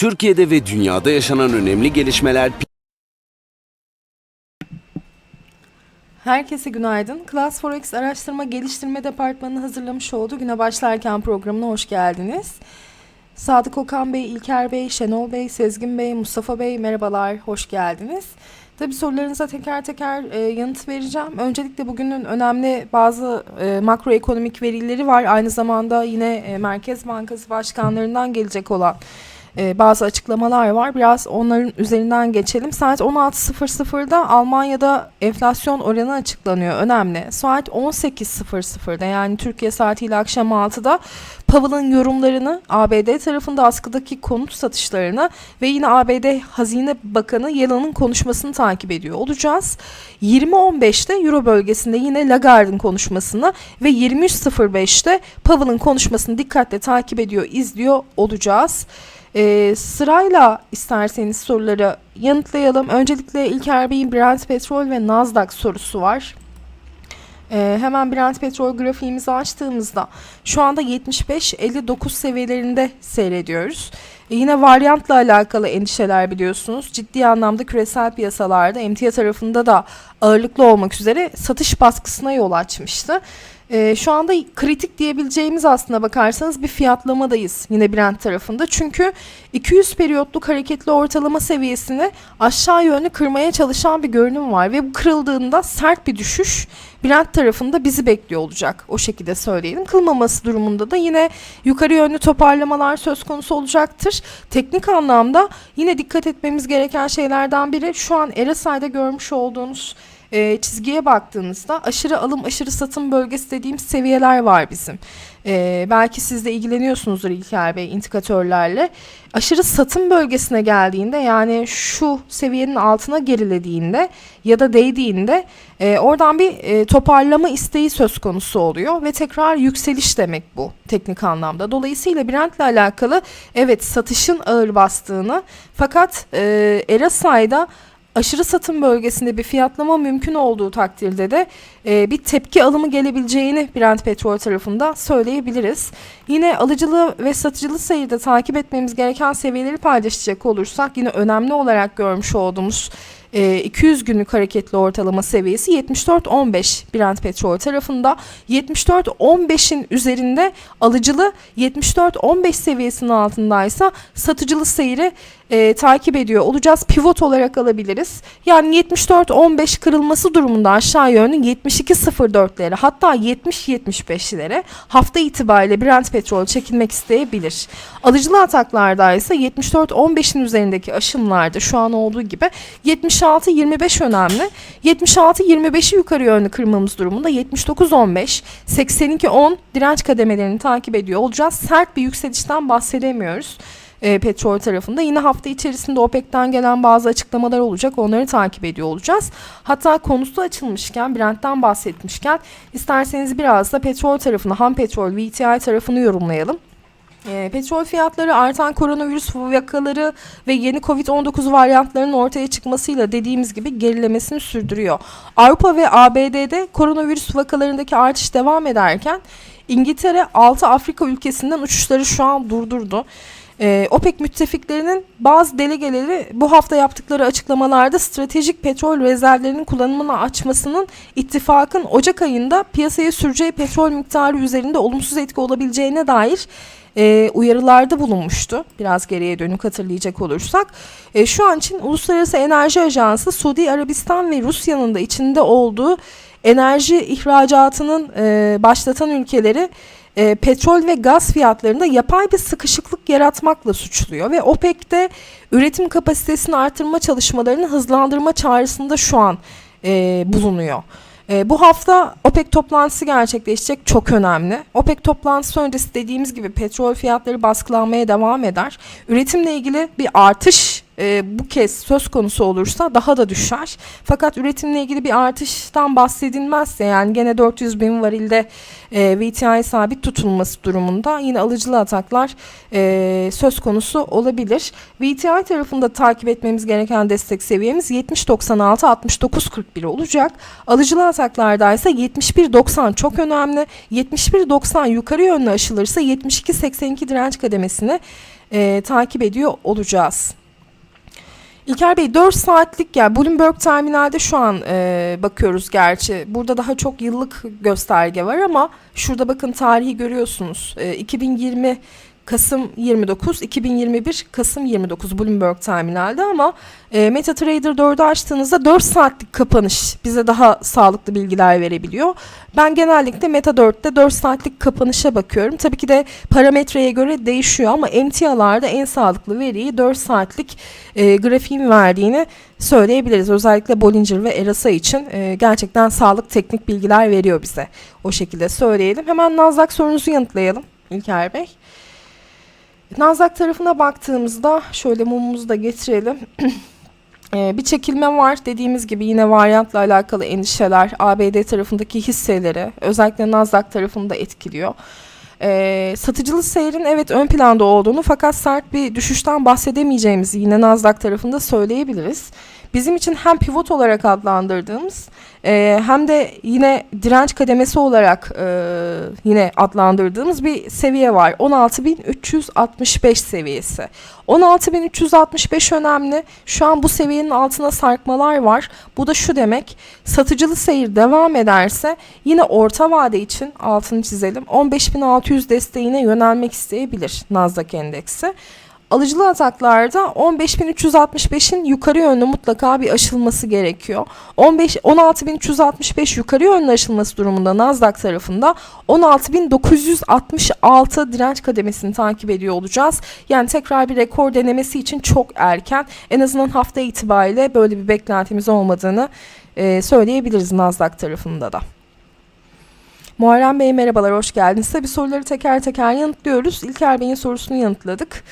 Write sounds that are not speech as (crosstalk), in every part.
Türkiye'de ve dünyada yaşanan önemli gelişmeler Herkese günaydın. Class Forex Araştırma Geliştirme Departmanı'nın hazırlamış olduğu Güne Başlarken programına hoş geldiniz. Sadık Okan Bey, İlker Bey, Şenol Bey, Sezgin Bey, Mustafa Bey merhabalar, hoş geldiniz. Tabii sorularınıza teker teker e, yanıt vereceğim. Öncelikle bugünün önemli bazı e, makroekonomik verileri var. Aynı zamanda yine e, Merkez Bankası başkanlarından gelecek olan e, bazı açıklamalar var. Biraz onların üzerinden geçelim. Saat 16.00'da Almanya'da enflasyon oranı açıklanıyor. Önemli. Saat 18.00'da yani Türkiye saatiyle akşam 6'da Powell'ın yorumlarını, ABD tarafında askıdaki konut satışlarını ve yine ABD Hazine Bakanı Yellen'ın konuşmasını takip ediyor olacağız. 20.15'te Euro bölgesinde yine Lagarde'ın konuşmasını ve 23.05'te Powell'ın konuşmasını dikkatle takip ediyor, izliyor olacağız. Ee, sırayla isterseniz soruları yanıtlayalım. Öncelikle İlker Bey'in Brent Petrol ve Nasdaq sorusu var. Ee, hemen Brent Petrol grafiğimizi açtığımızda şu anda 75-59 seviyelerinde seyrediyoruz. E, yine varyantla alakalı endişeler biliyorsunuz. Ciddi anlamda küresel piyasalarda emtia tarafında da ağırlıklı olmak üzere satış baskısına yol açmıştı. Ee, şu anda kritik diyebileceğimiz aslına bakarsanız bir fiyatlamadayız yine Brent tarafında. Çünkü 200 periyotluk hareketli ortalama seviyesini aşağı yönlü kırmaya çalışan bir görünüm var. Ve bu kırıldığında sert bir düşüş Brent tarafında bizi bekliyor olacak. O şekilde söyleyelim. Kılmaması durumunda da yine yukarı yönlü toparlamalar söz konusu olacaktır. Teknik anlamda yine dikkat etmemiz gereken şeylerden biri şu an RSI'de görmüş olduğunuz e, çizgiye baktığınızda aşırı alım aşırı satım bölgesi dediğimiz seviyeler var bizim. E, belki siz de ilgileniyorsunuzdur İlker Bey indikatörlerle. Aşırı satım bölgesine geldiğinde yani şu seviyenin altına gerilediğinde ya da değdiğinde e, oradan bir e, toparlama isteği söz konusu oluyor ve tekrar yükseliş demek bu teknik anlamda. Dolayısıyla Brent'le alakalı evet satışın ağır bastığını fakat e, RSI'da aşırı satım bölgesinde bir fiyatlama mümkün olduğu takdirde de e, bir tepki alımı gelebileceğini Brent Petrol tarafında söyleyebiliriz. Yine alıcılı ve satıcılı sayıda takip etmemiz gereken seviyeleri paylaşacak olursak yine önemli olarak görmüş olduğumuz e, 200 günlük hareketli ortalama seviyesi 74.15 Brent petrol tarafında. 74.15'in üzerinde alıcılı 74.15 seviyesinin altındaysa satıcılı seyri e, takip ediyor olacağız. Pivot olarak alabiliriz. Yani 74.15 kırılması durumunda aşağı yönlü 72.04'lere hatta 70-75'lere hafta itibariyle Brent petrol çekilmek isteyebilir. Alıcılı ataklarda ise 74.15'in üzerindeki aşımlarda şu an olduğu gibi 76-25 önemli. 76-25'i yukarı yönlü kırmamız durumunda 79-15, 82-10 direnç kademelerini takip ediyor olacağız. Sert bir yükselişten bahsedemiyoruz e, petrol tarafında. Yine hafta içerisinde OPEC'ten gelen bazı açıklamalar olacak. Onları takip ediyor olacağız. Hatta konusu açılmışken, Brent'ten bahsetmişken isterseniz biraz da petrol tarafını, ham petrol, VTI tarafını yorumlayalım. E, petrol fiyatları artan koronavirüs vakaları ve yeni Covid-19 varyantlarının ortaya çıkmasıyla dediğimiz gibi gerilemesini sürdürüyor. Avrupa ve ABD'de koronavirüs vakalarındaki artış devam ederken İngiltere 6 Afrika ülkesinden uçuşları şu an durdurdu. Ee, OPEC müttefiklerinin bazı delegeleri bu hafta yaptıkları açıklamalarda stratejik petrol rezervlerinin kullanımını açmasının ittifakın Ocak ayında piyasaya süreceği petrol miktarı üzerinde olumsuz etki olabileceğine dair e, uyarılarda bulunmuştu. Biraz geriye dönük hatırlayacak olursak. E, şu an için Uluslararası Enerji Ajansı Suudi Arabistan ve Rusya'nın da içinde olduğu enerji ihracatının e, başlatan ülkeleri e, petrol ve gaz fiyatlarında yapay bir sıkışıklık yaratmakla suçluyor ve OPEC'te üretim kapasitesini artırma çalışmalarını hızlandırma çağrısında şu an e, bulunuyor. E, bu hafta OPEC toplantısı gerçekleşecek çok önemli. OPEC toplantısı öncesi dediğimiz gibi petrol fiyatları baskılanmaya devam eder. Üretimle ilgili bir artış e, bu kez söz konusu olursa daha da düşer. Fakat üretimle ilgili bir artıştan bahsedilmezse yani gene 400 bin varilde e, VTI sabit tutulması durumunda yine alıcılı ataklar e, söz konusu olabilir. VTI tarafında takip etmemiz gereken destek seviyemiz 70.96-69.41 olacak. Alıcılı ataklarda ise 71.90 çok önemli. 71.90 yukarı yönlü aşılırsa 72.82 direnç kademesini e, takip ediyor olacağız. İlker Bey 4 saatlik yani Bloomberg terminalde şu an e, bakıyoruz gerçi. Burada daha çok yıllık gösterge var ama şurada bakın tarihi görüyorsunuz. E, 2020 Kasım 29, 2021 Kasım 29 Bloomberg terminalde ama e, MetaTrader 4'ü açtığınızda 4 saatlik kapanış bize daha sağlıklı bilgiler verebiliyor. Ben genellikle Meta 4'te 4 saatlik kapanışa bakıyorum. Tabii ki de parametreye göre değişiyor ama emtialarda en sağlıklı veriyi 4 saatlik e, grafiğin verdiğini söyleyebiliriz. Özellikle Bollinger ve RSI için e, gerçekten sağlık teknik bilgiler veriyor bize. O şekilde söyleyelim. Hemen Nasdaq sorunuzu yanıtlayalım İlker Bey. Nasdaq tarafına baktığımızda şöyle mumumuzu da getirelim. (clears throat) Ee, bir çekilme var. Dediğimiz gibi yine varyantla alakalı endişeler ABD tarafındaki hisseleri özellikle Nasdaq tarafında etkiliyor. Ee, satıcılı seyrin evet ön planda olduğunu fakat sert bir düşüşten bahsedemeyeceğimizi yine Nasdaq tarafında söyleyebiliriz. Bizim için hem pivot olarak adlandırdığımız e, hem de yine direnç kademesi olarak e, yine adlandırdığımız bir seviye var. 16.365 seviyesi. 16.365 önemli. Şu an bu seviyenin altına sarkmalar var. Bu da şu demek. Satıcılı seyir devam ederse yine orta vade için altını çizelim. 15.600 desteğine yönelmek isteyebilir Nasdaq endeksi. Alıcılı ataklarda 15.365'in yukarı yönlü mutlaka bir aşılması gerekiyor. 15 16.365 yukarı yönlü aşılması durumunda Nasdaq tarafında 16.966 direnç kademesini takip ediyor olacağız. Yani tekrar bir rekor denemesi için çok erken. En azından hafta itibariyle böyle bir beklentimiz olmadığını e, söyleyebiliriz Nasdaq tarafında da. Muharrem Bey merhabalar, hoş geldiniz. Tabii soruları teker teker yanıtlıyoruz. İlker Bey'in sorusunu yanıtladık.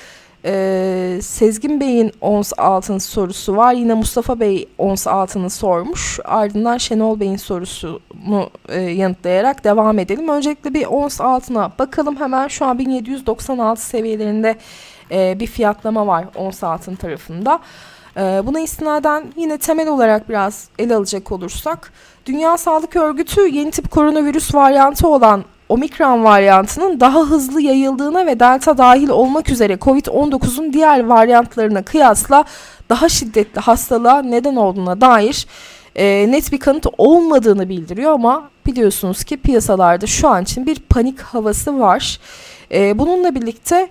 Ee, Sezgin Bey'in ons altın sorusu var. Yine Mustafa Bey ons altını sormuş. Ardından Şenol Bey'in sorusunu e, yanıtlayarak devam edelim. Öncelikle bir ons altına bakalım. Hemen şu an 1796 seviyelerinde e, bir fiyatlama var ons altın tarafında. E, buna istinaden yine temel olarak biraz ele alacak olursak Dünya Sağlık Örgütü yeni tip koronavirüs varyantı olan omikron varyantının daha hızlı yayıldığına ve delta dahil olmak üzere COVID-19'un diğer varyantlarına kıyasla daha şiddetli hastalığa neden olduğuna dair e, net bir kanıt olmadığını bildiriyor ama biliyorsunuz ki piyasalarda şu an için bir panik havası var. E, bununla birlikte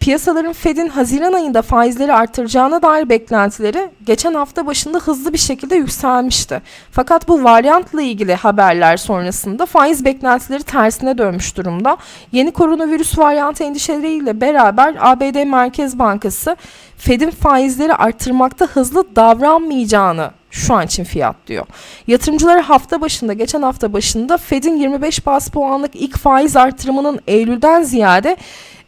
piyasaların Fed'in Haziran ayında faizleri arttıracağına dair beklentileri geçen hafta başında hızlı bir şekilde yükselmişti. Fakat bu varyantla ilgili haberler sonrasında faiz beklentileri tersine dönmüş durumda. Yeni koronavirüs varyantı endişeleriyle beraber ABD Merkez Bankası Fed'in faizleri arttırmakta hızlı davranmayacağını şu an için fiyatlıyor. Yatırımcılar hafta başında, geçen hafta başında Fed'in 25 bas puanlık ilk faiz artırımının Eylül'den ziyade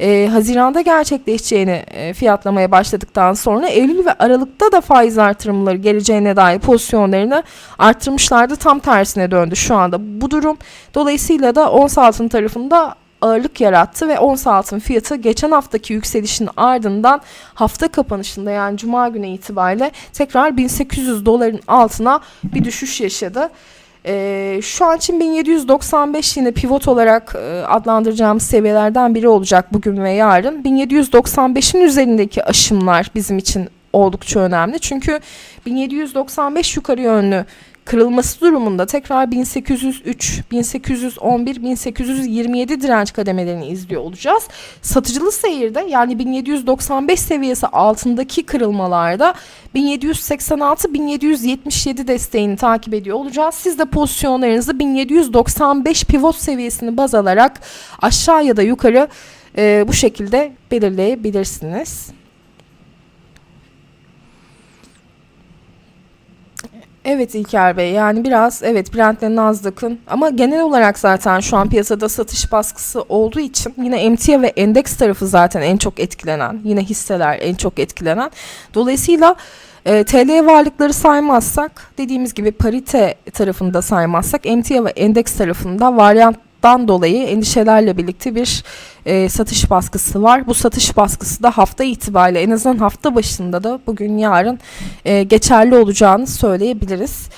e, Haziran'da gerçekleşeceğini e, fiyatlamaya başladıktan sonra Eylül ve Aralık'ta da faiz artırımları geleceğine dair pozisyonlarını arttırmışlardı. Tam tersine döndü şu anda bu durum. Dolayısıyla da ons altın tarafında ağırlık yarattı ve ons altın fiyatı geçen haftaki yükselişin ardından hafta kapanışında yani cuma günü itibariyle tekrar 1800 doların altına bir düşüş yaşadı. Ee, şu an için 1795 yine pivot olarak e, adlandıracağımız seviyelerden biri olacak bugün ve yarın. 1795'in üzerindeki aşımlar bizim için oldukça önemli. Çünkü 1795 yukarı yönlü kırılması durumunda tekrar 1803, 1811, 1827 direnç kademelerini izliyor olacağız. Satıcılı seyirde yani 1795 seviyesi altındaki kırılmalarda 1786, 1777 desteğini takip ediyor olacağız. Siz de pozisyonlarınızı 1795 pivot seviyesini baz alarak aşağı ya da yukarı e, bu şekilde belirleyebilirsiniz. Evet İlker Bey yani biraz evet Brent'le Nasdaq'ın ama genel olarak zaten şu an piyasada satış baskısı olduğu için yine emtia ve endeks tarafı zaten en çok etkilenen yine hisseler en çok etkilenen. Dolayısıyla e, TL varlıkları saymazsak dediğimiz gibi parite tarafında saymazsak emtia ve endeks tarafında varyanttan dolayı endişelerle birlikte bir e, satış baskısı var. Bu satış baskısı da hafta itibariyle en azından hafta başında da bugün yarın e, geçerli olacağını söyleyebiliriz.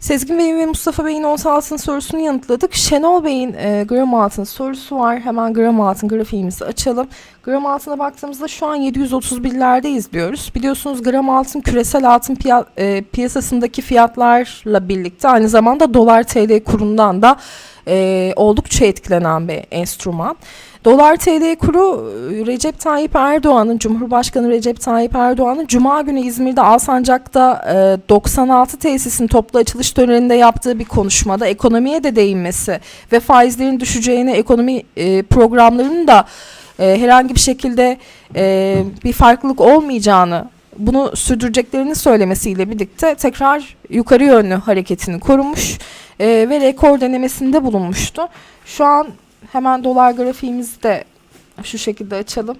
Sezgin Bey'in ve Mustafa Bey'in ons altın sorusunu yanıtladık. Şenol Bey'in e, gram altın sorusu var. Hemen gram altın grafiğimizi açalım. Gram altına baktığımızda şu an 731'lerde izliyoruz. Biliyorsunuz gram altın küresel altın piya- e, piyasasındaki fiyatlarla birlikte aynı zamanda dolar TL kurundan da e, oldukça etkilenen bir enstrüman. Dolar TL kuru e, Recep Tayyip Erdoğan'ın Cumhurbaşkanı Recep Tayyip Erdoğan'ın Cuma günü İzmir'de Alsancak'ta e, 96 tesisin toplu açılış töreninde yaptığı bir konuşmada ekonomiye de değinmesi ve faizlerin düşeceğine ekonomi e, programlarının da e, herhangi bir şekilde e, bir farklılık olmayacağını bunu sürdüreceklerini söylemesiyle birlikte tekrar yukarı yönlü hareketini korumuş e, ve rekor denemesinde bulunmuştu. Şu an hemen dolar grafiğimizi de şu şekilde açalım.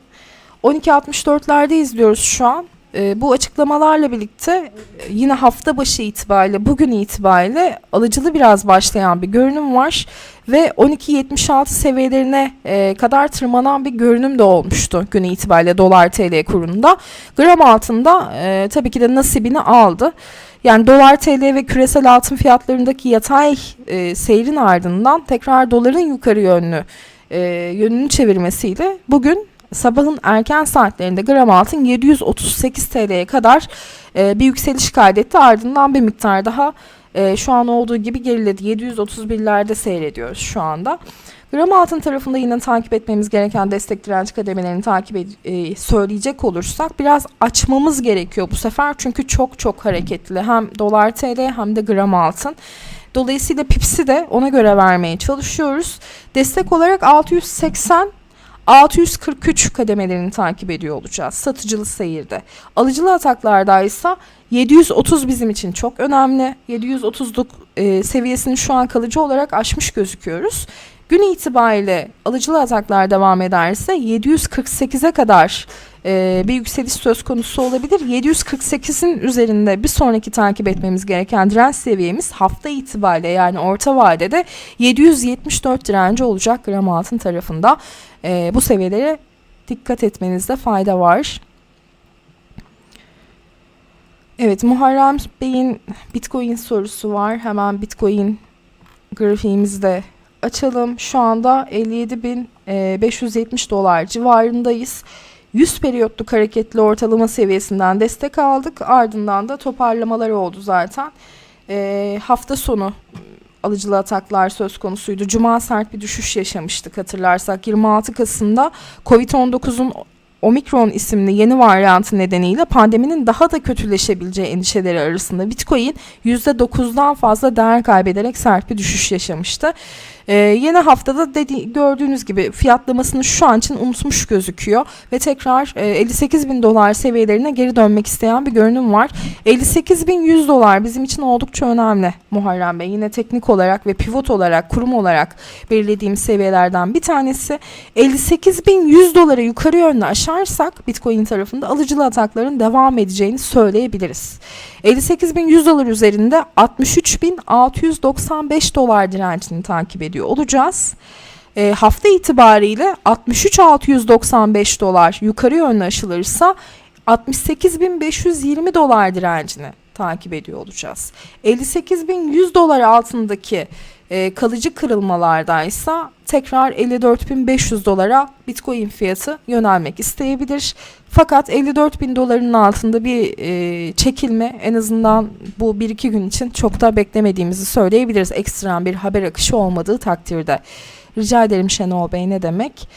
12.64'lerde izliyoruz şu an. E, bu açıklamalarla birlikte e, yine hafta başı itibariyle bugün itibariyle alıcılı biraz başlayan bir görünüm var ve 12.76 seviyelerine e, kadar tırmanan bir görünüm de olmuştu gün itibariyle dolar TL kurunda. Gram altında e, tabii ki de nasibini aldı. Yani dolar TL ve küresel altın fiyatlarındaki yatay e, seyrin ardından tekrar doların yukarı yönlü e, yönünü çevirmesiyle bugün sabahın erken saatlerinde gram altın 738 TL'ye kadar e, bir yükseliş kaydetti. Ardından bir miktar daha e, şu an olduğu gibi geriledi. 731'lerde seyrediyoruz şu anda. Gram altın tarafında yine takip etmemiz gereken destek direnç kademelerini takip ed- e, söyleyecek olursak biraz açmamız gerekiyor bu sefer. Çünkü çok çok hareketli. Hem dolar TL hem de gram altın. Dolayısıyla pipsi de ona göre vermeye çalışıyoruz. Destek olarak 680 643 kademelerini takip ediyor olacağız satıcılı seyirde. Alıcılı ataklarda ise 730 bizim için çok önemli. 730'luk e, seviyesini şu an kalıcı olarak aşmış gözüküyoruz. Gün itibariyle alıcılı ataklar devam ederse 748'e kadar e, bir yükseliş söz konusu olabilir. 748'in üzerinde bir sonraki takip etmemiz gereken direnç seviyemiz hafta itibariyle yani orta vadede 774 direnci olacak gram altın tarafında. E, bu seviyelere dikkat etmenizde fayda var. Evet Muharrem Bey'in Bitcoin sorusu var. Hemen Bitcoin grafiğimizi de açalım. Şu anda 57.570 dolar civarındayız. 100 periyotluk hareketli ortalama seviyesinden destek aldık. Ardından da toparlamalar oldu zaten. Ee, hafta sonu alıcılı ataklar söz konusuydu. Cuma sert bir düşüş yaşamıştık hatırlarsak. 26 Kasım'da Covid-19'un Omikron isimli yeni varyantı nedeniyle pandeminin daha da kötüleşebileceği endişeleri arasında Bitcoin %9'dan fazla değer kaybederek sert bir düşüş yaşamıştı. Ee, yeni haftada dedi, gördüğünüz gibi fiyatlamasını şu an için unutmuş gözüküyor ve tekrar e, 58 bin dolar seviyelerine geri dönmek isteyen bir görünüm var. 58 bin 100 dolar bizim için oldukça önemli Muharrem Bey. Yine teknik olarak ve pivot olarak, kurum olarak belirlediğimiz seviyelerden bir tanesi. 58 bin 100 dolara yukarı yönlü aşarsak Bitcoin tarafında alıcılı atakların devam edeceğini söyleyebiliriz. 58.100 dolar üzerinde 63.695 dolar direncini takip ediyor olacağız. E, hafta itibariyle 63.695 dolar yukarı yönlü aşılırsa 68.520 dolar direncini takip ediyor olacağız. 58.100 dolar altındaki e, kalıcı kırılmalardaysa tekrar 54.500 dolara Bitcoin fiyatı yönelmek isteyebilir. Fakat 54.000 doların altında bir e, çekilme en azından bu 1-2 gün için çok da beklemediğimizi söyleyebiliriz. Ekstrem bir haber akışı olmadığı takdirde. Rica ederim Şenol Bey ne demek?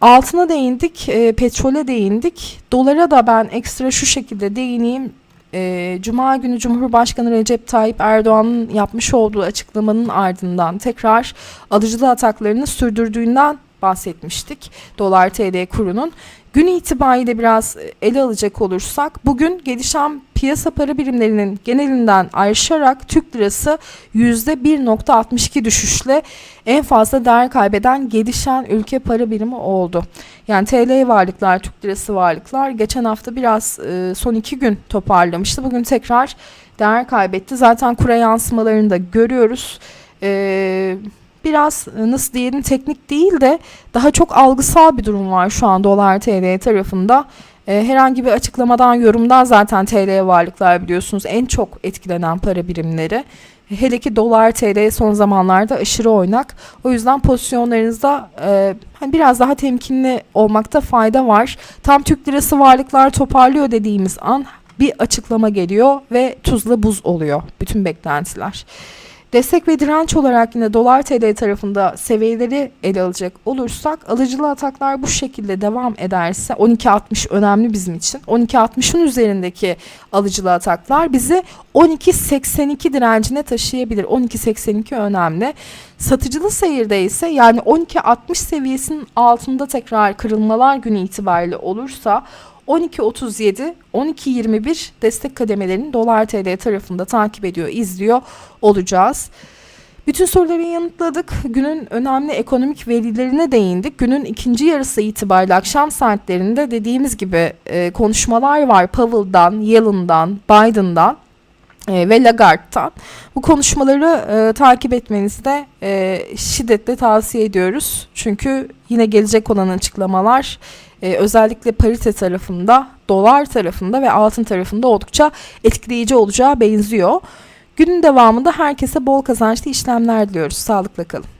Altına değindik, e, petrole değindik. Dolara da ben ekstra şu şekilde değineyim. E, Cuma günü Cumhurbaşkanı Recep Tayyip Erdoğan'ın yapmış olduğu açıklamanın ardından tekrar alıcılı ataklarını sürdürdüğünden bahsetmiştik. Dolar TL kurunun. Gün itibariyle biraz ele alacak olursak bugün gelişen piyasa para birimlerinin genelinden ayrışarak Türk lirası %1.62 düşüşle en fazla değer kaybeden gelişen ülke para birimi oldu. Yani TL varlıklar, Türk lirası varlıklar geçen hafta biraz e, son iki gün toparlamıştı. Bugün tekrar değer kaybetti. Zaten kura yansımalarını da görüyoruz. Eee biraz e, nasıl diyelim teknik değil de daha çok algısal bir durum var şu an dolar TL tarafında. E, herhangi bir açıklamadan yorumdan zaten TL varlıklar biliyorsunuz en çok etkilenen para birimleri. Hele ki dolar TL son zamanlarda aşırı oynak. O yüzden pozisyonlarınızda e, hani biraz daha temkinli olmakta fayda var. Tam Türk lirası varlıklar toparlıyor dediğimiz an bir açıklama geliyor ve tuzla buz oluyor bütün beklentiler. Destek ve direnç olarak yine dolar TL tarafında seviyeleri ele alacak olursak alıcılı ataklar bu şekilde devam ederse 12.60 önemli bizim için. 12.60'ın üzerindeki alıcılı ataklar bizi 12.82 direncine taşıyabilir. 12.82 önemli. Satıcılı seyirde ise yani 12.60 seviyesinin altında tekrar kırılmalar günü itibariyle olursa 12.37, 12.21 destek kademelerini dolar TL tarafında takip ediyor, izliyor olacağız. Bütün soruları yanıtladık. Günün önemli ekonomik verilerine değindik. Günün ikinci yarısı itibariyle akşam saatlerinde dediğimiz gibi e, konuşmalar var. Powell'dan, Yellen'dan, Biden'dan ve Lagarde'dan. Bu konuşmaları e, takip etmenizi de e, şiddetle tavsiye ediyoruz. Çünkü yine gelecek olan açıklamalar e, özellikle parite tarafında, dolar tarafında ve altın tarafında oldukça etkileyici olacağı benziyor. Günün devamında herkese bol kazançlı işlemler diliyoruz. Sağlıkla kalın.